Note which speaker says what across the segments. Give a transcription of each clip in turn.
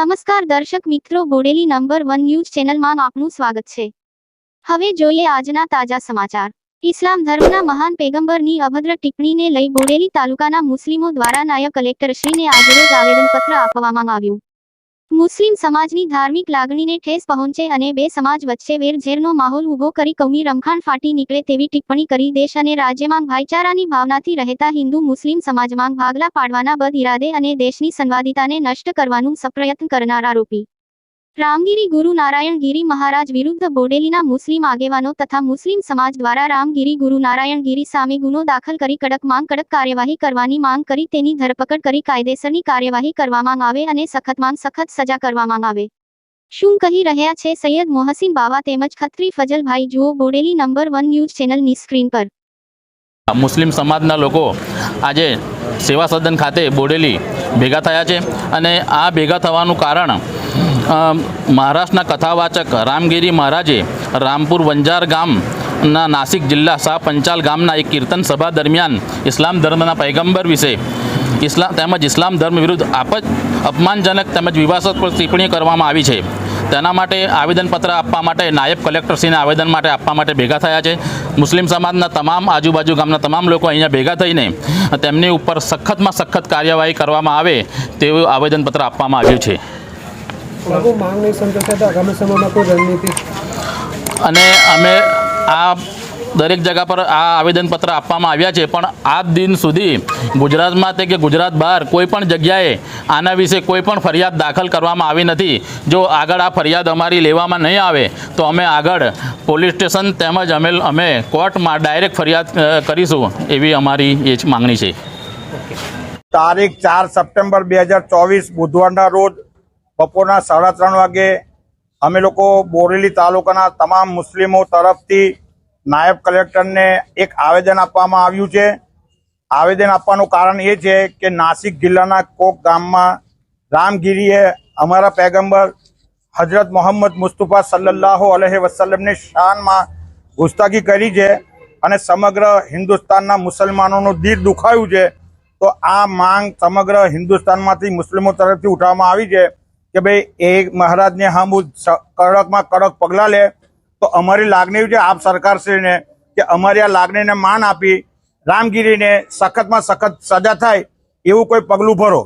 Speaker 1: નમસ્કાર દર્શક મિત્રો બોડેલી નંબર વન ન્યૂઝ ચેનલમાં આપનું સ્વાગત છે. હવે જોઈએ આજના તાજા સમાચાર. ઇસ્લામ ધર્મના મહાન પેગંબરની અભદ્ર ટિપ્પણીને લઈ બોડેલી તાલુકાના મુસ્લિમો દ્વારા નાયબ કલેક્ટરશ્રીને આજરોજ આવેદનપત્ર આપવામાં આવ્યું. મુસ્લિમ સમાજની ધાર્મિક લાગણીને ઠેસ પહોંચે અને બે સમાજ વચ્ચે વેરઝેરનો માહોલ ઊભો કરી કૌમી રમખાણ ફાટી નીકળે તેવી ટિપ્પણી કરી દેશ અને રાજ્યમાં ભાઈચારાની ભાવનાથી રહેતા હિન્દુ મુસ્લિમ સમાજમાં ભાગલા પાડવાના બદ ઇરાદે અને દેશની સંવાદિતાને નષ્ટ કરવાનું સપ્રયત્ન કરનાર આરોપી રામગીરી ગુરુ નારાયણ ગીરી મહારાજ વિરુદ્ધ બોડેલીના મુસ્લિમ આગેવાનો તથા મુસ્લિમ સમાજ દ્વારા રામગીરી ગુરુ નારાયણ ગીરી સામે ગુનો દાખલ કરી કડક માંગ, કડક કાર્યવાહી કરવાની માંગ કરી, તેની ધરપકડ કરી, કાયદેસરની કાર્યવાહી કરવામાં આવે અને સખતમાં સખત સજા કરવામાં આવે. શું કહી રહ્યા છે સૈયદ મોહસિન બાવા તેમજ ખત્રી ફજલભાઈ? જુઓ બોડેલી નંબર વન ન્યૂઝ ચેનલની સ્ક્રીન પર.
Speaker 2: મુસ્લિમ સમાજના લોકો આજે સેવા સદન ખાતે બોડેલી ભેગા થયા છે અને આ ભેગા થવાનું કારણ મહારાષ્ટ્રના કથાવાચક રામગીરી મહારાજે રામપુર વંજાર ગામના નાસિક જિલ્લા શાહ પંચાલ ગામના એક કીર્તન સભા દરમિયાન ઇસ્લામ ધર્મના પૈગંબર વિશે ઇસ્લામ તેમજ ઇસ્લામ ધર્મ વિરુદ્ધ આપ અપમાનજનક તેમજ વિવાદાસ્પદ ટિપ્પણી કરવામાં આવી છે. તેના માટે આવેદનપત્ર આપવા માટે નાયબ કલેક્ટરશ્રીને આવેદન માટે આપવા માટે ભેગા થયા છે. મુસ્લિમ સમાજના તમામ આજુબાજુ ગામના તમામ લોકો અહીંયા ભેગા થઈને તેમની ઉપર સખતમાં સખત કાર્યવાહી કરવામાં આવે તેવું આવેદનપત્ર આપવામાં આવ્યું છે.
Speaker 3: બાબુ માંગ નહીં સંતોષાય તો આગામી સમયમાં કોઈ રણનીતિ.
Speaker 2: અને અમે આ દરેક જગા પર આ આવેદનપત્ર આપવામાં આવ્યા છે પણ આજ દિન સુધી ગુજરાતમાં તે કે ગુજરાત બહાર કોઈ પણ જગ્યાએ આના વિશે કોઈ પણ ફરિયાદ દાખલ કરવામાં આવી નથી. જો આગળ આ ફરિયાદ અમારી લેવામાં નહીં આવે તો અમે આગળ પોલીસ સ્ટેશન તેમજ અમે અમે કોર્ટમાં ડાયરેક્ટ ફરિયાદ કરીશું એવી અમારી એ જ માંગણી છે.
Speaker 4: તારીખ ચાર સપ્ટેમ્બર બે હજાર ચોવીસ બુધવારના રોજ બપોરના સાડા ત્રણ વાગે અમે લોકો બોરેલી તાલુકાના તમામ મુસ્લિમો તરફથી નાયબ કલેક્ટરને એક આવેદન આપવામાં આવ્યું છે. આવેદન આપવાનું કારણ એ છે કે નાસિક જિલ્લાના કોક ગામમાં રામગીરીએ અમારા પેગંબર હજરત મોહમ્મદ મુસ્તફા સલ્લાહુ અલહ વસલમની શાનમાં ગુસ્તાખી કરી છે અને સમગ્ર હિન્દુસ્તાનના મુસલમાનોનું દિલ દુખાયું છે. તો આ માંગ સમગ્ર હિન્દુસ્તાનમાંથી મુસ્લિમો તરફથી ઉઠાવવામાં આવી છે. કે ભાઈ એ મહારાજને હમ કડકમાં કડક પગલાં લે, તો અમારી લાગણી છે આપ સરકારશ્રીને કે અમારી આ લાગણીને માન આપી, રામગીરીને સખતમાં સખત સજા થાય, એવું કોઈ પગલું ભરો.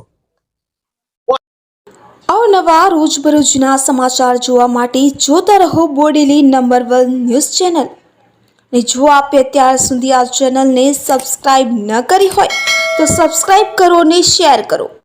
Speaker 5: અવનવા રોજબરોજના સમાચાર જોવા માટે જોતા રહો Bodeli number one news channel. ને જો આપે અત્યાર સુધી આ ચેનલને સબસ્ક્રાઈબ ન કરી હોય, તો સબસ્ક્રાઈબ કરો ને શેર કરો.